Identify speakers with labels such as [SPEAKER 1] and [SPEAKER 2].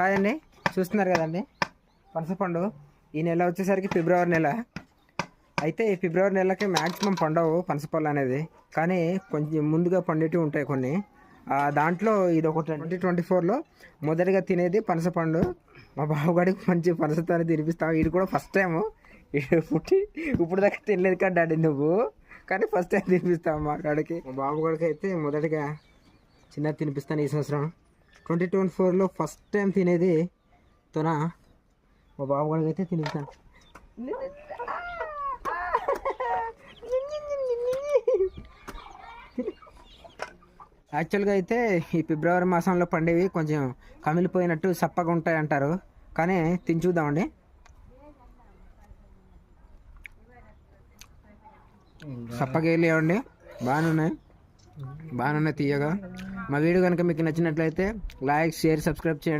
[SPEAKER 1] Hi అండి. చూస్తున్నారు కదండి? పనసపండు ఈ నెల వచ్చేసరికి ఫిబ్రవరి నెల. అయితే ఈ ఫిబ్రవరి నెలకి మ్యాక్సిమం పండవు పనసపళ్ళు అనేది. కానీ కొంచెం ముందుగా పండేటివి ఉంటాయి కొన్ని. దాంట్లో ఇది ఒక ట్వంటీ ట్వంటీ ఫోర్లో మొదటిగా తినేది పనసపండు మా బావగాడికి మంచి పనసతోనే తినిపిస్తాం. ఇది కూడా ఫస్ట్ టైం పుట్టి ఇప్పుడు దాకా తినలేదు కదా డాడీ నువ్వు. కానీ ఫస్ట్ టైం తినిపిస్తావు మా కాడికి. మా బాబుగాడికి అయితే మొదటిగా చిన్న తినిపిస్తాను ఈ సంవత్సరం. ట్వంటీ ట్వంటీ ఫోర్లో ఫస్ట్ టైం తినేది తన మా బాబు గారికి అయితే తినిపిస్తాను యాక్చువల్గా అయితే ఈ ఫిబ్రవరి మాసంలో పండేవి కొంచెం కమిలిపోయినట్టు సప్పగా ఉంటాయి అంటారు కానీ తిని చూద్దామండి. సప్పగా లేవండి. బాగానే ఉన్నాయి. బాగానే ఉన్నాయి తీయగా. మా వీడియో కనుక మీకు నచ్చినట్లయితే లైక్ షేర్ సబ్స్క్రైబ్ చేయండి.